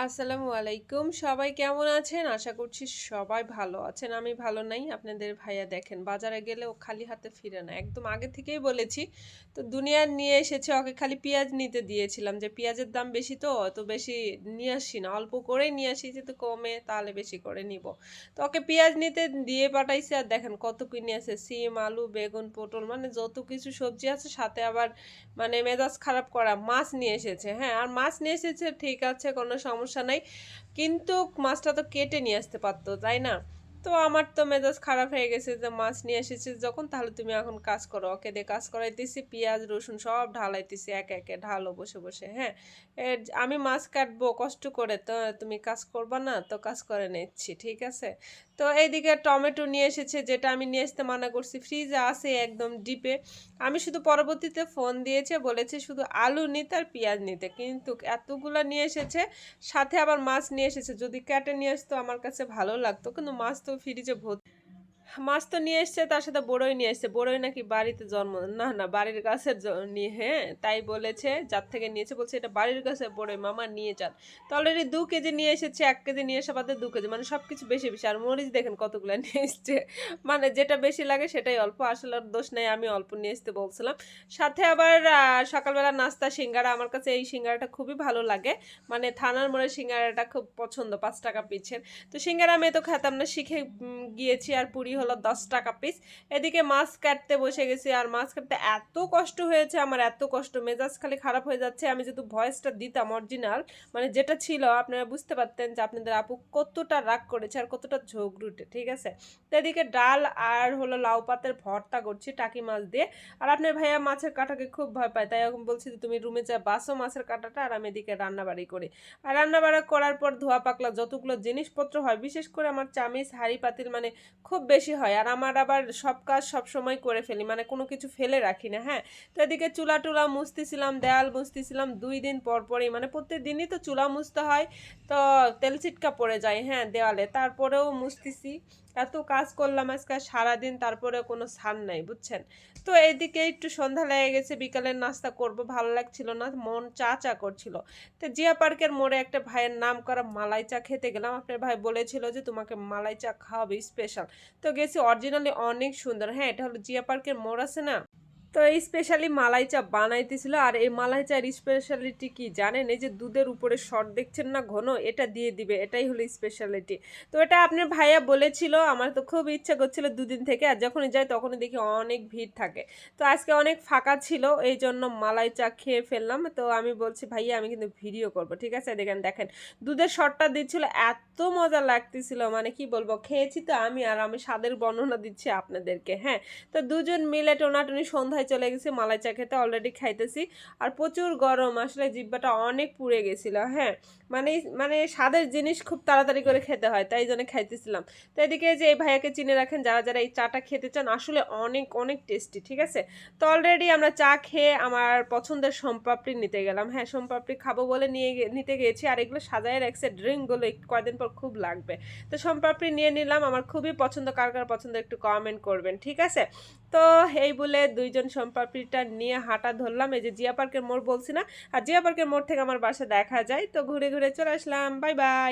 আসসালামু আলাইকুম। সবাই কেমন আছেন? আশা করছি সবাই ভালো আছেন। আমি ভালো নাই, আপনাদের ভাইয়া দেখেন, বাজারে গেলে ও খালি হাতে ফিরে না। একদম আগে থেকেই বলেছি, তো দুনিয়ার নিয়ে এসেছে, ওকে খালি পেঁয়াজ নিতে দিয়েছিলাম। যে পেঁয়াজের দাম বেশি তো, অত বেশি নিয়ে আসি না। অল্প করেই নিয়ে আসি, যেহেতু কমে, তাহলে বেশি করে নিব। তো ওকে পেঁয়াজ নিতে দিয়ে পাঠাইছে, আর দেখেন কত কিনে আছে। সিম, আলু, বেগুন, পটল মানে যত কিছু সবজি আছে, সাথে আবার মানে মেজাজ খারাপ করা মাছ নিয়ে এসেছে। হ্যাঁ আর মাছ নিয়ে এসেছে, ঠিক আছে, কোনো সমস্যা নাই। কিন্তু মাছটা তো কেটে নিয়ে আসতে পারতো, তাই না? তো আমার তো মেজাজ খারাপ হয়ে গেছে যে মাছ নিয়ে এসেছিস যখন, তাহলে তুমি এখন কাজ করো। ওকে দিয়ে কাজ করাইতেছি, পেঁয়াজ, রসুন সব ঢালাইতেছি একে একে, ঢালো বসে বসে হ্যাঁ? আমি মাছ কাটবো, কষ্ট করে, তো তুমি কাজ করবা না, তো কাজ করে নিচ্ছি, ঠিক আছে? তো এইদিকে টমেটো নিয়ে এসেছে, যেটা আমি নিয়ে আসতে মানা করছি। ফ্রিজে আছে একদম ডিপে। আমি শুধু পরবর্তীতে ফোন দিয়েছে, বলেছে শুধু আলু নিতে আর পেঁয়াজ নিতে। কিন্তু এতগুলো নিয়ে এসেছে, সাথে আবার মাছ নিয়ে এসেছে। যদি কেটে নিয়ে আসতো, আমার কাছে ভালো লাগতো। কিন্তু মাছ তো ফ্রিজে ভর্তি মাছ তো নিয়ে এসছে, তার সাথে বড়ই নিয়ে এসছে। বড়ই নাকি বাড়িতে জন্ম, না না, বাড়ির গাছের নিয়ে হ্যাঁ তাই বলেছে যার থেকে নিয়েছে বলছে, এটা বাড়ির গাছের বড়ই, মামা নিয়ে যান। তো অলরেডি দু কেজি নিয়ে এসেছে, এক কেজি নিয়ে এসে বাদে দু কেজি মানে সব কিছু বেশি বেশি। আর মরিচ দেখেন কতগুলো নিয়ে এসছে। মানে যেটা বেশি লাগে সেটাই অল্প, আসলে দোষ নেই, আমি অল্প নিয়ে আসতে বলছিলাম। সাথে আবার সকালবেলা নাস্তা, সিঙ্গারা, আমার কাছে এই সিঙ্গারাটা খুবই ভালো লাগে। মানে থানার মোড়ের সিঙ্গারাটা খুব পছন্দ, পাঁচ টাকা পিছের। তো সিঙ্গারা আমি তো খেতাম না, শিখে গিয়েছি আর পুরি হলো দশ টাকা পিস এদিকে মাছ কাটতে বসে গেছি আর মাছ কাটতে এত কষ্ট হয়েছে, আমার এত কষ্ট। মেজাজ খালি খারাপ হয়ে যাচ্ছে। আমি যেহেতু ভয়েসটা দিতাম অরিজিনাল মানে যেটা ছিল, আপনারা বুঝতে পারতেন যে আপনাদের আপু কতটা রাগ করেছে আর কতটা ঝগড়ুটে, ঠিক আছে? তো এদিকে ডাল আর হলো লাউ পাতের ভর্তা করছি টাকি মাছ দিয়ে। আর আপনার ভাইয়া মাছের কাঁটাকে খুব ভয় পায়, তাই এখন বলছি যে, তুমি রুমে যা বাসো মাছের কাঁটাটা আর আমি এদিকে রান্নাবাড়ি করি। আর রান্নাবাড়া করার পর ধোয়া পাকলা যতগুলো জিনিসপত্র হয়, বিশেষ করে আমার চামিচ, হাঁড়ি, পাতিল মানে খুব বেশি হয়। আর আমার আবার সব কাজ সব সময় করে ফেলি মানে কোনো কিছু ফেলে রাখি না হ্যাঁ? তো এদিকে চুলা টুলা মুছতেছিলাম, দেয়াল মুছতেছিলাম, দুই দিন পর পরই মানে প্রত্যেক দিনই তো চুলা মুছতে হয়, তো তেল ছিটকা পড়ে যায় হ্যাঁ দেওয়ালে। তারপরেও মুছতেছি, এত কাজ করলাম আজকে সারাদিন তারপরে কোনো সান নাই, বুঝছেন? তো এদিকে একটু সন্ধ্যা লেগে গেছে, বিকালের নাস্তা করব, ভালো লাগছিল না, মন চা চা করছিল। তো জিয়া পার্কের মোড়ে একটা ভাইয়ের নাম করা মালাই চা খেতে গেলাম, আপনার ভাই বলেছিল যে তোমাকে মালাই চা খাওয়াবে স্পেশাল তো গেছি অরিজিনালি অনেক সুন্দর। হ্যাঁ এটা হলো জিয়া পার্কের মোড় আছে না? তো এই স্পেশালি মালাই চা বানাইতেছিল, আর এই মালাই চার স্পেশালিটি কি জানেন? এই যে দুধের উপরে শর্ট দেখছেন না ঘন, এটা দিয়ে দিবে, এটাই হলো স্পেশালিটি তো এটা আপনার ভাইয়া বলেছিল, আমার তো খুব ইচ্ছা করছিল দুদিন থেকে, আর যখনই যাই তখনই দেখি অনেক ভিড় থাকে। তো আজকে অনেক ফাঁকা ছিল, এই জন্য মালাই চা খেয়ে ফেললাম। তো আমি বলছি, ভাইয়া, আমি কিন্তু ভিডিও করব। ঠিক আছে, দেখেন দেখেন, দুধের শর্টটা দিচ্ছিল, এত মজা লাগতেছিল মানে কি বলব, খেয়েছি তো আমি, আর আমি স্বাদের বর্ণনা দিচ্ছি আপনাদেরকে হ্যাঁ? তো দুজন মিলে টোনাটুনি সন্ধ্যায় চলে গেছি, মালাই চা খেতে অলরেডি খাইতেছি। আর প্রচুর গরম, আসলে জিব্বাটা অনেক পুড়ে গেছিল হ্যাঁ। মানে মানে স্বাদের জিনিস খুব তাড়াতাড়ি করে খেতে হয় তাই জন্য খাইতেছিলাম। তো এদিকে যে এই ভাইয়াকে চিনে রাখেন যারা যারা এই চাটা খেতে চান আসলে অনেক অনেক টেস্টি ঠিক আছে? তো অলরেডি আমরা চা খেয়ে আমার পছন্দের সোমপাপড়ি নিতে গেলাম। হ্যাঁ সোমপাপড়ি খাব বলে নিয়ে নিতে গিয়েছি আর এগুলো সাজায় রাখছে ড্রিঙ্কগুলো একটু কয়দিন পর খুব লাগবে। তো সোমপাপড়ি নিয়ে নিলাম আমার খুবই পছন্দ কার কার পছন্দ একটু কমেন্ট করবেন ঠিক আছে? তো এই বলে দুইজন সোমপাপড়িটা নিয়ে হাঁটা ধরলাম এই যে জিয়া পার্কের মোড় বলছি না আর জিয়া পার্কের মোড় থেকে আমার বাসা দেখা যায় তো ঘুরে ঘুরে ঘুরে চলে আসলাম বাই বাই